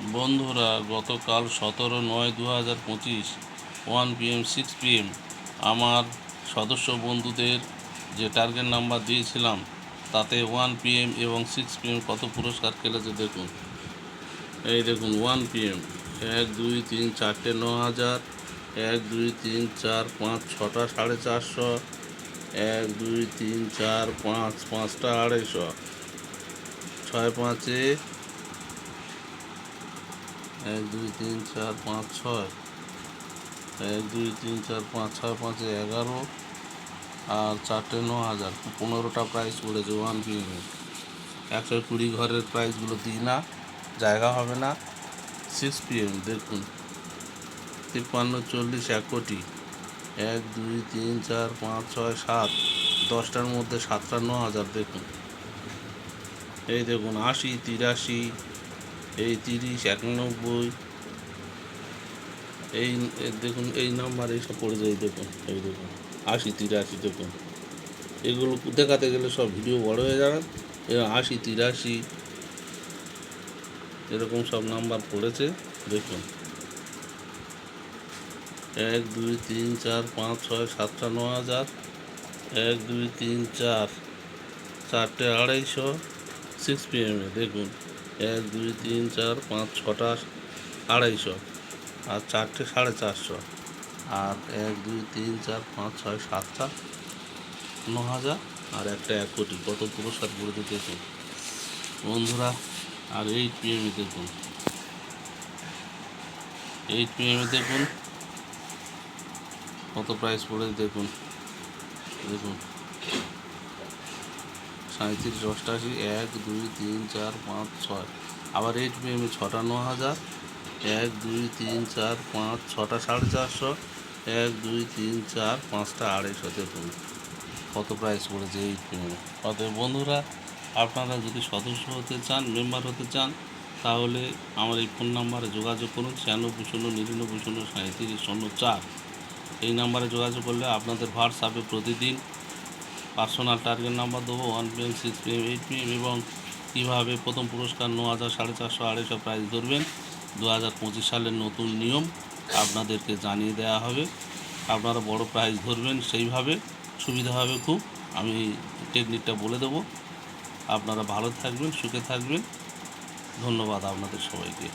বন্ধুরা, গতকাল সতেরো নয় দু হাজার পঁচিশ ওয়ান পিএম সিক্স পিএম আমার সদস্য বন্ধুদের যে টার্গেট নাম্বার দিয়েছিলাম, তাতে ওয়ান পিএম এবং সিক্স পিএম কত পুরস্কার খেলেছে দেখুন। এই দেখুন ওয়ান পিএম এক, দুই, তিন, চারটে ন হাজার এক, দুই, তিন, চার, পাঁচ, ছটা, সাড়ে চারশো, এক, দুই, তিন, চার, পাঁচ, পাঁচটা, আড়াইশো, ছয়, পাঁচে এক, দুই, তিন, চার, পাঁচ, ছয়। এক, দুই, তিন, চার, পাঁচ, ছয়, পাঁচে এগারো। আর চারটে ন হাজার। পনেরোটা প্রাইস পড়েছে ওয়ান পিএমে একশো কুড়ি ঘরের প্রাইসগুলো দিই না, জায়গা হবে না। সিক্স পিএম দেখুন। তিপ্পান্ন, চল্লিশ, এক কোটি। এক, দুই, তিন, চার, পাঁচ, ছয়, সাত। দশটার মধ্যে সাতটা ন হাজার, দেখুন। এই দেখুন, আশি, তিরাশি এই তিরিশ একানব্বই। এই দেখুন, এই নাম্বার এইসব পড়ে যায়, দেখুন, এই দেখুন, আশি, তিরাশি, দেখুন। এগুলো দেখাতে গেলে সব ভিডিও বড় হয়ে যাবে। এবার আশি, তিরাশি, এরকম সব নাম্বার পড়েছে, দেখুন। এক, দুই, তিন, চার, পাঁচ, ছয়, সাতটা, ন হাজার। এক, দুই, তিন, চার, চারটে, আড়াইশো সিক্স পিএমে দেখুন। এক, দুই, তিন, চার, পাঁচ, ছটা, আড়াইশো আর চারটে সাড়ে চারশো আর এক, দুই, তিন, চার, পাঁচ, ছয়, সাতটা ন হাজার আর একটা এক কোটি। কত পুরস্কার পড়েছে দেখুন বন্ধুরা, আর এইট পিএমে দেখুন। এইট পিএমে দেখুন। কত প্রাইস পড়েছে দেখুন। দেখুন। সাঁত্রিশ অষ্টাশি, এক, দুই, তিন, চার, পাঁচ, ছয়। আবার এইট পিএমে ছটা ন হাজার। এক, দুই, তিন, চার, পাঁচ, ছটা সাড়ে চারশো। এক, দুই, তিন, চার, পাঁচটা আড়াইশো দেখুন কত প্রাইস পড়েছে এইট পিএমে অতএব বন্ধুরা, আপনারা যদি সদস্য হতে চান মেম্বার হতে চান, তাহলে আমার এই ফোন নাম্বারে যোগাযোগ করুন, ছিয়ানব্বই শূন্য নিরানব্বই শূন্য সাঁত্রিশ শূন্য চার। এই নাম্বারে যোগাযোগ করলে আপনাদের হোয়াটসঅ্যাপে প্রতিদিন পার্সোনাল টার্গেট নাম্বার দেবো one PM six PM eight PM এবং কীভাবে প্রথম পুরস্কার ন হাজার সাড়ে চারশো আড়াইশো প্রাইজ ধরবেন, দু হাজার পঁচিশ সালের নতুন নিয়ম আপনাদেরকে জানিয়ে দেওয়া হবে। আপনারা বড় প্রাইজ ধরবেন সেইভাবে, সুবিধা হবে খুব, আমি টেকনিকটা বলে দেবো। আপনারা ভালো থাকবেন, সুখে থাকবেন। ধন্যবাদ আপনাদের সবাইকে।